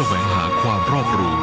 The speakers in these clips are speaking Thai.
สวงหาความรอบรู้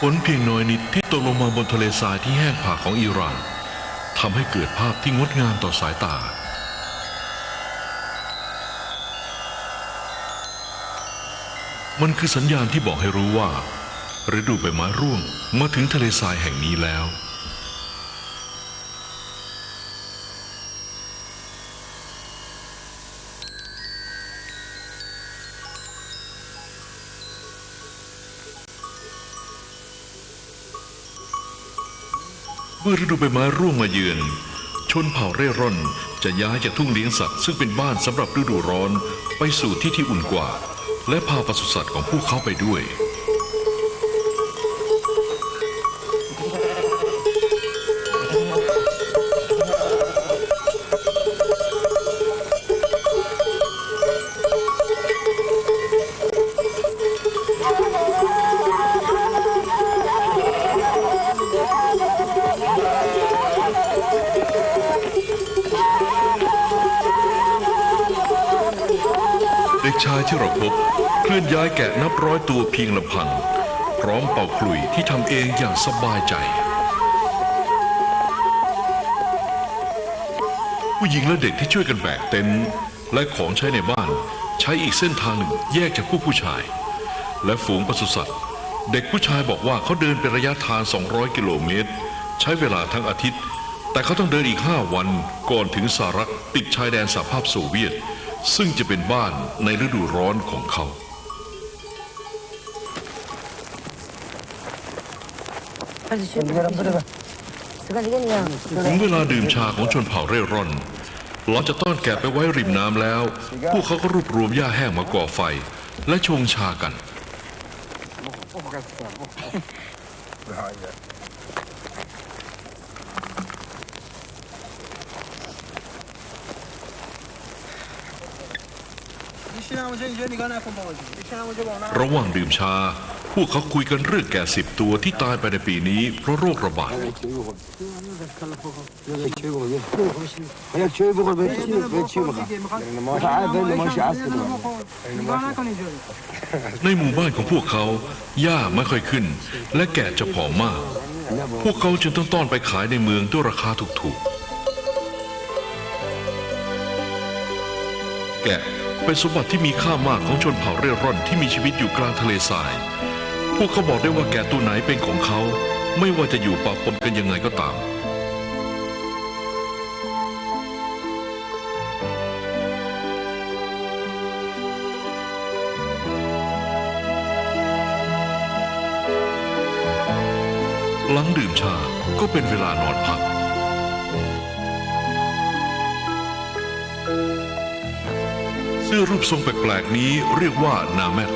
ฝนเพียงน้อยนิดที่ตกลงมาบนทะเลทรายที่แห้งผากของอิหร่านทำให้เกิดภาพที่งดงามต่อสายตา มันคือสัญญาณที่บอกให้รู้ว่าฤดูใบไม้ร่วงมาถึงทะเลทรายแห่งนี้แล้ว เมื่อฤดูใบไม้ร่วงมาเยือน ชนเผ่าเร่ร่อนจะย้ายจากทุ่งเลี้ยงสัตว์ซึ่งเป็นบ้านสำหรับฤดูร้อนไปสู่ที่ที่อุ่นกว่า และพาปศุสัตว์ของพวกเขาไปด้วย ที่เราพบ เคลื่อนย้ายแกะนับร้อยตัวเพียงลำพัง พร้อมเป่าขลุ่ยที่ทำเองอย่างสบายใจ ผู้หญิงและเด็กที่ช่วยกันแบกเต็นท์และของใช้ในบ้าน ใช้อีกเส้นทางหนึ่งแยกจากผู้ผู้ชาย และฝูงปศุสัตว์ เด็กผู้ชายบอกว่าเขาเดินเป็นระยะทาง 200 กิโลเมตร ใช้เวลาทั้งอาทิตย์ แต่เขาต้องเดินอีก 5 วันก่อนถึงสารักติดชายแดนสหภาพโซเวียต ซึ่งจะเป็นบ้านในฤดูร้อนของเขา Hadi şöyle. Sıkı gelin ya. ถึงเวลาดื่มชาของชนเผ่าเร่ร่อน หลังจากต้อนแกะไปไว้ริมน้ำแล้ว พวกเขาก็รวบรวมหญ้าแห้งมาก่อไฟ และชงชากัน ระหว่างดื่มชา พวกเขาคุยกันเรื่องแก่สิบตัวที่ตายไปในปีนี้ เพราะโรคระบาด ในหมู่บ้านของพวกเขาหญ้าไม่ค่อยขึ้น และแก่จะผอมมาก พวกเขาจึงต้องต้อนไปขายในเมืองด้วยราคาถูกๆ แก่ เป็นสมบัติที่มีค่ามากของชนเผ่าเร่ร่อนที่มีชีวิตอยู่กลางทะเลทราย พวกเขาบอกได้ว่าแกะตัวไหนเป็นของเขา ไม่ว่าจะอยู่ปะปนกันยังไงก็ตาม หลังดื่มชาก็เป็นเวลานอนพัก สื้อรูปทรงแปลกๆนี้เรียกว่านาแมท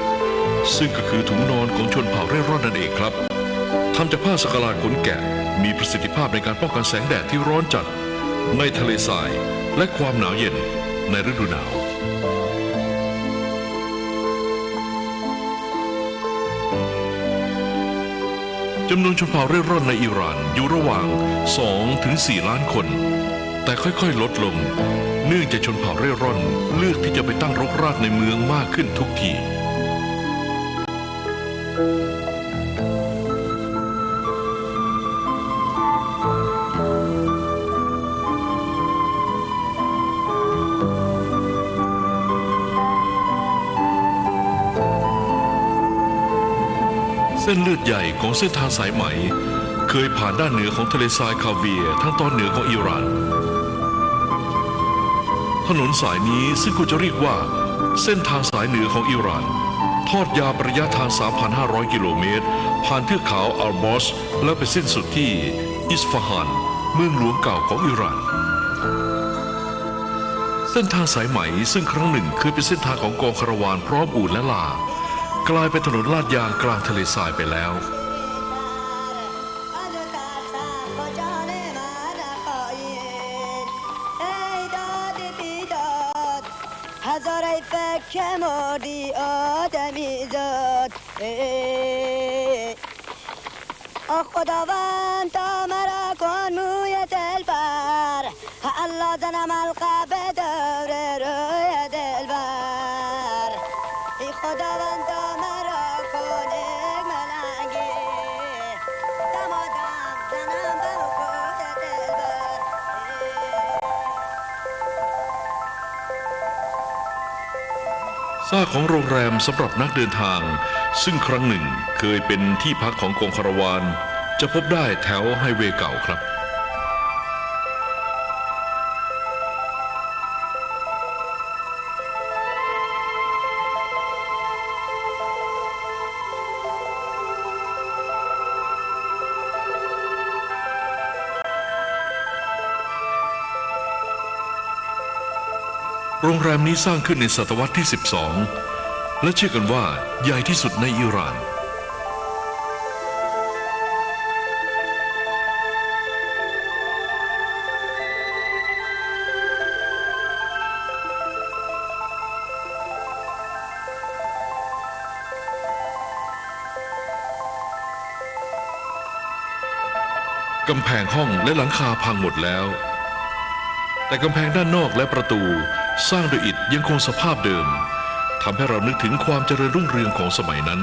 ซึ่งก็คือถุงนอนของชนเผ่าเร่ร่อนนั่นเองครับทำจากผ้าสกลาขนแกะมีประสิทธิภาพในการป้องกันแสงแดดที่ร้อนจัด ในทะเลทรายและความหนาวเย็นในฤดูหนาว จำนวนชนเผ่าเร่ร่อนในอิหร่านอยู่ระหว่าง2ถึง4ล้านคน แต่ค่อยๆ ลดลง เนื่องจากชนเผ่าเร่ร่อนเลือกที่จะไปตั้งรกรากในเมืองมากขึ้นทุกทีเส้นเลือดใหญ่ของเส้นทางสายไหม เคยผ่านด้านเหนือของทะเลทรายคาเวียทั้งตอนเหนือของอิหร่าน ถนนสายนี้ซึ่งควรจะเรียกว่า เส้นทางสายเหนือของอิหร่าน ทอดยาวระยะทาง 3,500 กิโลเมตร ผ่านเทือกเขาอัลบอส แล้วไปสิ้นสุดที่อิสฟาฮานเมืองหลวงเก่าของอิหร่าน เส้นทางสายไหมซึ่งครั้งหนึ่งเคยเป็นเส้นทางของกองคาราวานพร้อมอู่และลา กลายเป็นถนนลาดยางกลางทะเลทรายไปแล้ว خداوند تا مرا کن موی دلبر الله زنم القب دور روی دلبر ای خداوند تا مرا کن یک ملنگی دمادم زنم بر خود دلبر ای ซากของโรงแรมสำหรับนักเดินทาง ซึ่งครั้งหนึ่งเคยเป็นที่พักของกองคาราวาน จะพบได้แถวไฮเวย์เก่าครับ โรงแรมนี้สร้างขึ้นในศตวรรษที่ 12 และเชื่อกันว่าใหญ่ที่สุดในอิหร่าน กำแพงห้องและหลังคาพังหมดแล้ว แต่กำแพงด้านนอกและประตูสร้างโดยอิฐยังคงสภาพเดิมทำให้เรานึกถึงความเจริญรุ่งเรืองของสมัยนั้น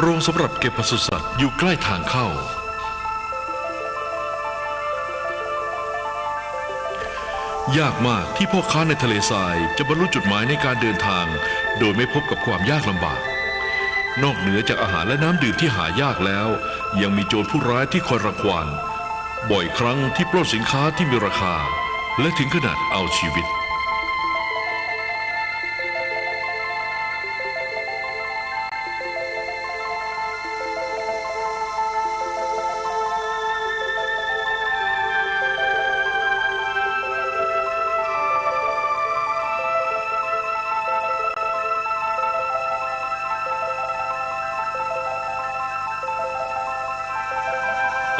โรงสำหรับเก็บปศุสัตว์อยู่ใกล้ทางเข้า ยากมากที่พ่อค้าในทะเลทรายจะบรรลุจุดหมายในการเดินทาง โดยไม่พบกับความยากลำบาก นอกเหนือจากอาหารและน้ำดื่มที่หายากแล้ว ยังมีโจรผู้ร้ายที่คอยรังควานบ่อยครั้งที่ปล้นสินค้าที่มีราคา และถึงขนาดเอาชีวิต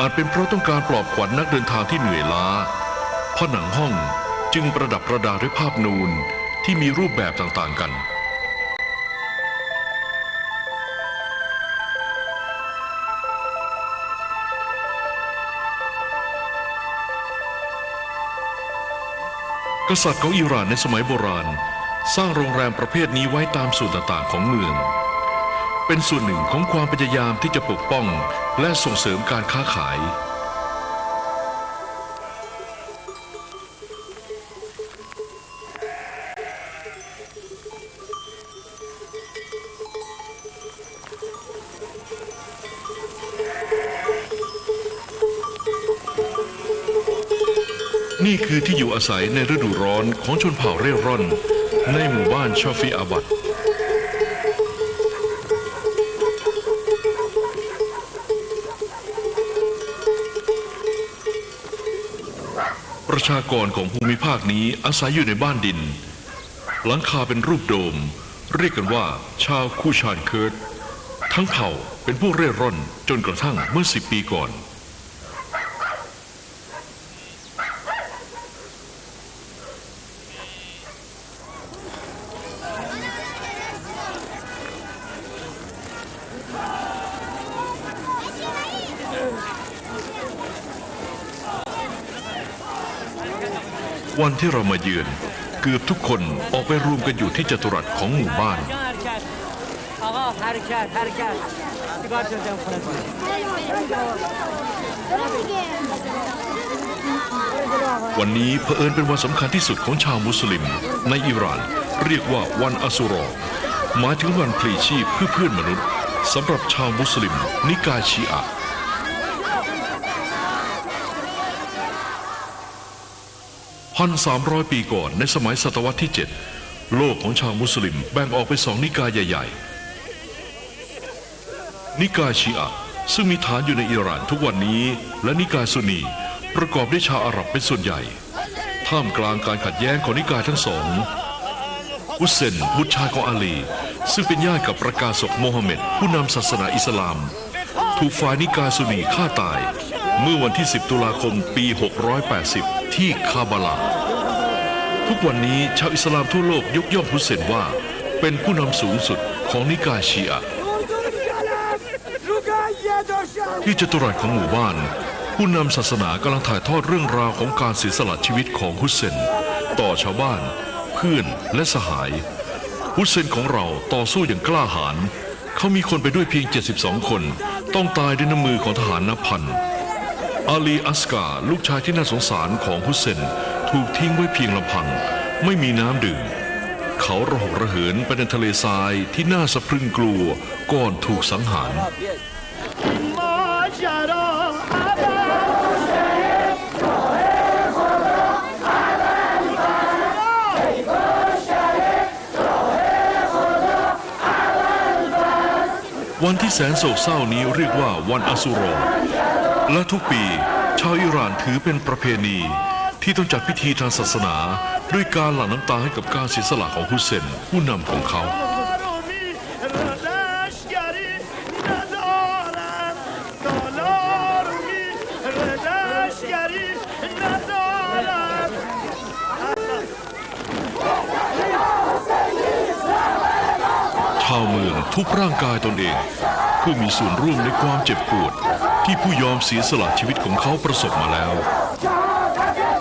อาจเป็นเพราะต้องการปลอบขวัญนักเดินทางที่เหนื่อยล้าผนังห้องจึงประดับประดาด้วยภาพนูนที่มีรูปแบบต่างๆกันกษัตริย์ของอิหร่านในสมัยโบราณ สร้างโรงแรมประเภทนี้ไว้ตามส่วนต่างๆของเมือง เป็นส่วนหนึ่งของความพยายามที่จะปกป้องและส่งเสริมการค้าขาย นี่คือที่อยู่อาศัยในฤดูร้อนของชนเผ่าเร่ร่อน ในหมู่บ้านชอฟีอาบัด ประชากรของภูมิภาคนี้อาศัยอยู่ในบ้านดิน หลังคาเป็นรูปโดม เรียกกันว่า ชาวคูชานเคิร์ดทั้งเผ่าเป็นพวกเร่ร่อนจนกระทั่งเมื่อสิบปีก่อน วันที่เรามาเยือน เกือบทุกคนออกไปรวมกันอยู่ที่จัตุรัสของหมู่บ้าน วันนี้เผอิญเป็นวันสำคัญที่สุดของชาวมุสลิม ในอิหร่านเรียกว่าวันอสุรอหมายถึงวันพลีชีพเพื่อเพื่อนมนุษย์สำหรับชาวมุสลิม นิกายชีอะ ห์พันสามร้อยปีก่อนในสมัยศตวรรษที่ 7 โลกของชาวมุสลิมแบ่งออกเป็นสองนิกายใหญ่ ๆ นิกายชีอะซึ่งมีฐานอยู่ในอิหร่านทุกวันนี้ และนิกายซุนีประกอบด้วยชาวอาหรับเป็นส่วนใหญ่ ท่ามกลางการขัดแย้งของนิกายทั้งสองฮุเซนบุตรชายของอาลี ซึ่งเป็นญาติกับประกาศกโมฮัมเหม็ดผู้นำศาสนาอิสลาม ถูกฝ่ายนิกายซุนีฆ่าตาย เมื่อวันที่ 10 ตุลาคมปี 680 ที่คาบาลา ทุกวันนี้ชาวอิสลามทั่วโลกยกย่องฮุสเซนว่า เป็นผู้นำสูงสุดของนิกายชีอะที่จตุรัสของหมู่บ้าน ผู้นำศาสนากำลังถ่ายทอดเรื่องราวของการเสียสละชีวิตของฮุสเซน ต่อชาวบ้าน เพื่อนและสหายฮุสเซนของเราต่อสู้อย่างกล้าหาญเขามีคนไปด้วยเพียง 72 คน ต้องตายด้วยน้ำมือของทหารนับพัน อาลีอัสกาลูกชายที่น่าสงสารของฮุสเซน ถูกทิ้งไว้เพียงลำพัง ไม่มีน้ำดื่ม เขาระหกระเหินไปในทะเลทรายที่น่าสะพรึงกลัวก่อนถูกสังหารวันที่แสนโศกเศร้านี้เรียกว่าวันอสุรอ และทุกปี ชาวอิหร่านถือเป็นประเพณี ที่ต้องจัดพิธีทางศาสนา ด้วยการหลั่งน้ำตาให้กับการเสียสละของฮุเซนผู้นำของเขาชาวเมืองทุบร่างกายตนเอง เพื่อมีส่วนร่วมในความเจ็บปวด ที่ผู้ยอมเสียสละชีวิตของเขาประสบมาแล้ว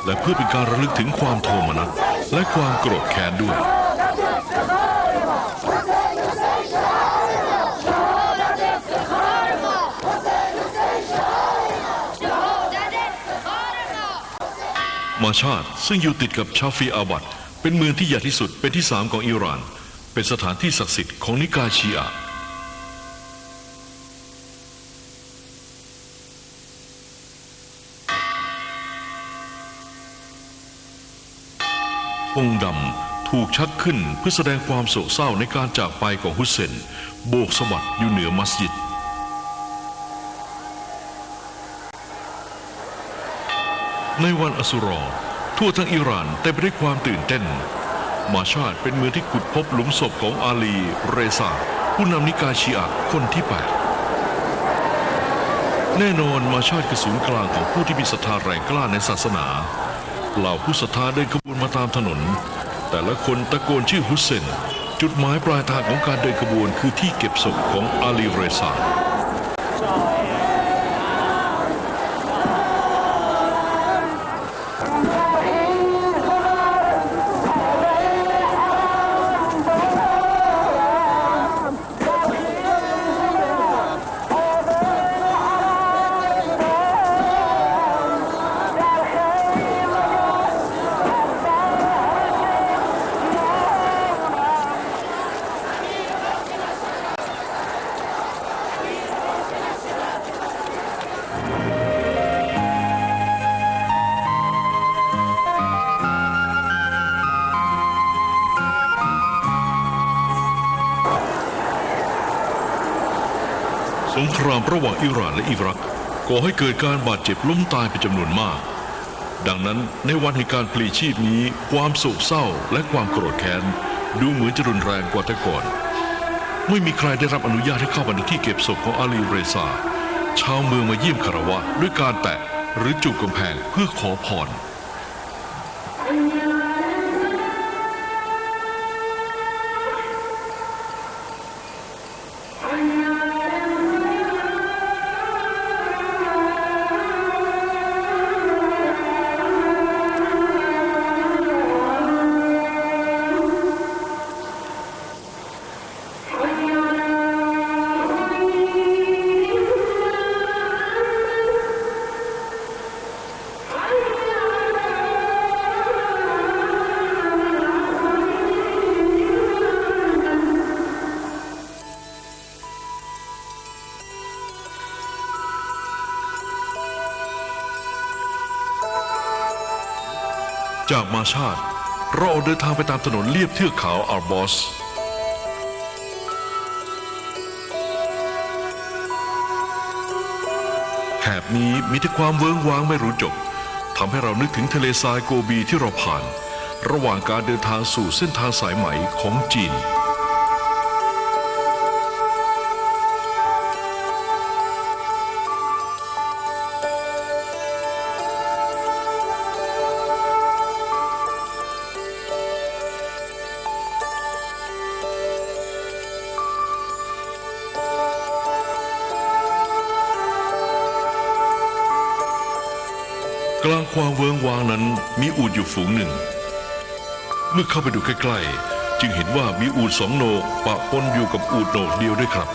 และเพื่อเป็นการระลึกถึงความโทมนัสและความโกรธแค้นด้วย มาชาดซึ่งอยู่ติดกับชาฟีอาวัดเป็นเมืองที่ใหญ่ที่สุดเป็นที่สามของอิหร่าน เป็นสถานที่ศักดิ์สิทธิ์ของนิกายชีอะ องค์ดำถูกชักขึ้นเพื่อแสดงความโศกเศร้าในการจากไปของฮุสเซน โบกสวัสดอยู่เหนือมัสยิดในวันอสุรอทั่วทั้งอิหร่านเต็มไปด้วยความตื่นเต้น มาชาดเป็นเมืองที่ขุดพบหลุมศพของอาลี เรซาผู้นำนิกายชีอะคนที่แปดแน่นอนมาชาดคือศูนย์กลางของผู้ที่มีศรัทธาแรงกล้าในศาสนา เหล่าผู้ศรัทธาเดินขบวนมาตามถนน แต่ละคนตะโกนชื่อฮุสเซน จุดหมายปลายทางของการเดินขบวนคือที่เก็บศพของอาลีเรซา งครามระหว่างอิหร่านและอิรักก่อให้เกิดการบาดเจ็บล้มตายเป็นจำนวนมาก ดังนั้นในวันแห่งการพลีชีพนี้ ความโศกเศร้าและความโกรธแค้นดูเหมือนจะรุนแรงกว่าแต่ก่อน ไม่มีใครได้รับอนุญาตให้เข้ามาในที่เก็บศพของอาลีเรซาชาวเมืองมาเยี่ยมคารวะด้วยการแตะหรือจูบกำแพงเพื่อขอพร จากมาชาติ เราออกเดินทางไปตามถนนเลียบเทือกเขาอาร์บอส แถบนี้มีแต่ความเวิ้งว้างไม่รู้จบทำให้เรานึกถึงทะเลทรายโกบีที่เราผ่าน ระหว่างการเดินทางสู่เส้นทางสายไหมของจีน กลางความเวิงวางนั้นมีอูดอยู่ฝูงหนึ่ง เมื่อเข้าไปดูใกล้ๆ จึงเห็นว่ามีอูดสองโหนกปะปนอยู่กับอูดโหนกเดียวด้วยครับ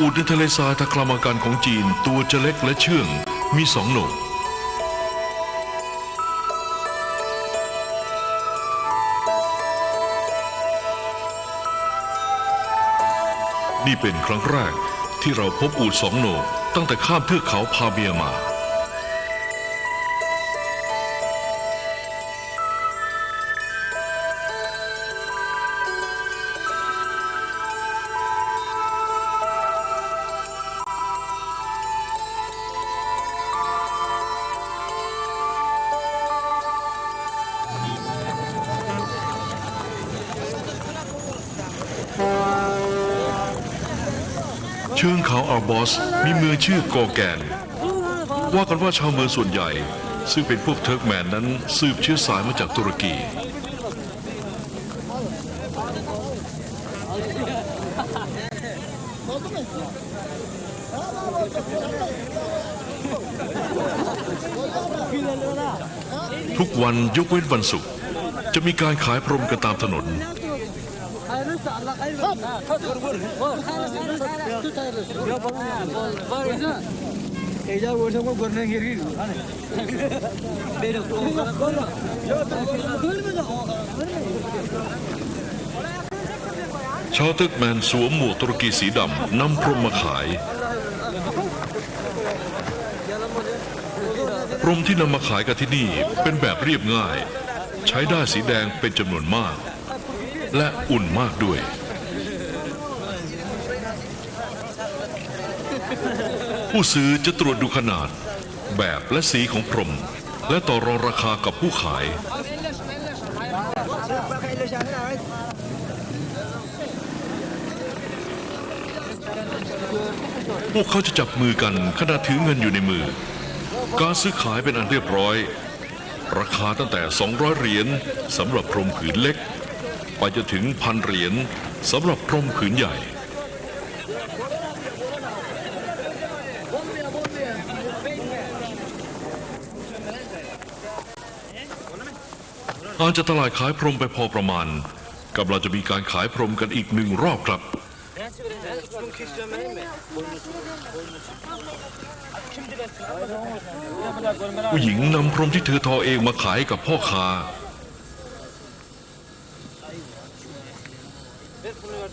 อูดในทะเลทรายตะคลามาการของจีนตัวจะเล็กและเชื่องมีสองโหนก นี่เป็นครั้งแรกที่เราพบอูดสองโหนกตั้งแต่ข้ามเทือกเขาพาเบียมา เชิงเขาอัลบอสมีเมืองชื่อกอแกน ว่ากันว่าชาวเมืองส่วนใหญ่ ซึ่งเป็นพวกเทิร์กแมนนั้นสืบเชื้อสายมาจากตุรกี ทุกวันยกเว้นวันศุกร์จะมีการขายพรมกันตามถนน لسه الله خير خط خط غرغر يا بابا ايجا وجه کو گرنے گری بیرو کولو جو تو دل میں جاؤ شاطئ แมสวมหมวกตุรกีสีดำนำพรมมาขายพรมที่นำมาขายกันที่นี่เป็นแบบเรียบง่าย ใช้ด้าสีแดงเป็นจำนวนมาก และอุ่นมากด้วย ผู้ซื้อจะตรวจดูขนาด แบบและสีของพรม และต่อรองราคากับผู้ขาย พวกเขาจะจับมือกันขณะถือเงินอยู่ในมือ การซื้อขายเป็นอันเรียบร้อย ราคาตั้งแต่ 200 เหรียญสำหรับพรมผืนเล็ก ไปจนถึงพันเหรียญสำหรับพรมผืนใหญ่อาจจะตลาดขายพรมไปพอประมาณกำลังจะมีการขายพรมกันอีกหนึ่งรอบครับ ผู้หญิงนำพรมที่เธอทอเองมาขายกับพ่อค้า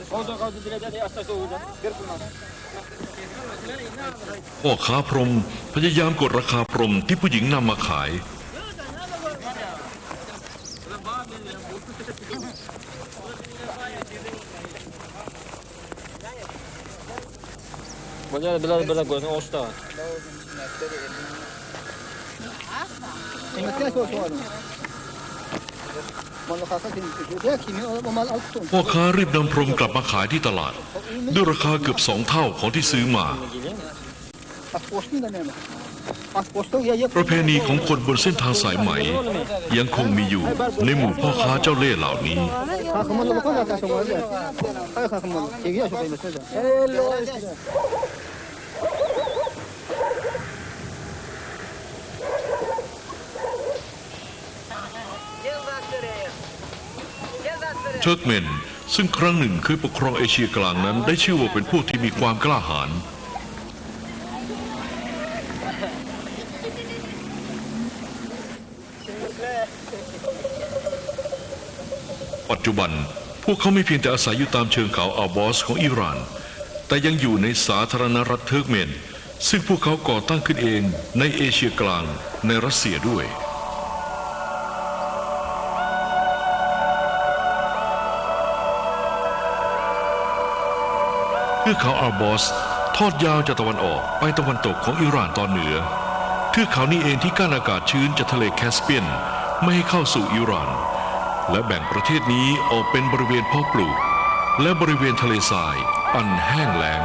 พ่อค้าพรมพยายามกดราคาพรมที่ผู้หญิงนำมาขาย Бадяра била била гозна оштава. Имате со со. พ่อค้ารีบนำพรมกลับมาขายที่ตลาด ด้วยราคาเกือบสองเท่าของที่ซื้อมา Bak postun da ne var? Bak postu ya ya. ประเพณีของคนบนเส้นทางสายไหม ยังคงมีอยู่ในหมู่พ่อค้าเจ้าเล่ห์เหล่านี้ เทิร์กเมน ซึ่งครั้งหนึ่งเคยปกครองเอเชียกลางนั้น ได้ชื่อว่าเป็นพวกที่มีความกล้าหาญปัจจุบันพวกเขาไม่เพียงแต่อาศัยอยู่ตามเชิงเขาอัลบอสของอิหร่าน แต่ยังอยู่ในสาธารณรัฐเทิร์กเมน ซึ่งพวกเขาก่อตั้งขึ้นเองในเอเชียกลางในรัสเซียด้วย เทือกเขาอัลบอสทอดยาวจากตะวันออกไปตะวันตกของอิหร่านตอนเหนือเทือกเขานี้เองที่กั้นอากาศชื้นจากทะเลแคสเปียน ไม่ให้เข้าสู่อิหร่าน และแบ่งประเทศนี้ออกเป็นบริเวณเพาะปลูก และบริเวณทะเลทรายอันแห้งแล้ง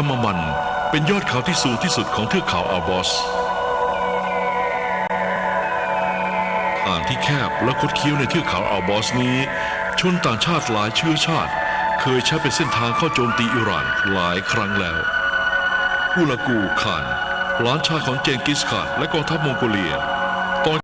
ามามันเป็นยอดเขาที่สูงที่สุดของเทือกเขาอัลบอสทางที่แคบและคดเคี้ยวในเทือกเขาอัลบอสนี้ ชนต่างชาติหลายเชื้อชาติ เคยใช้เป็นเส้นทางเข้าโจมตีอิหร่านหลายครั้งแล้วอุลากูขานหลานชายของเจงกิสข่านและกองทัพมองโกเลีย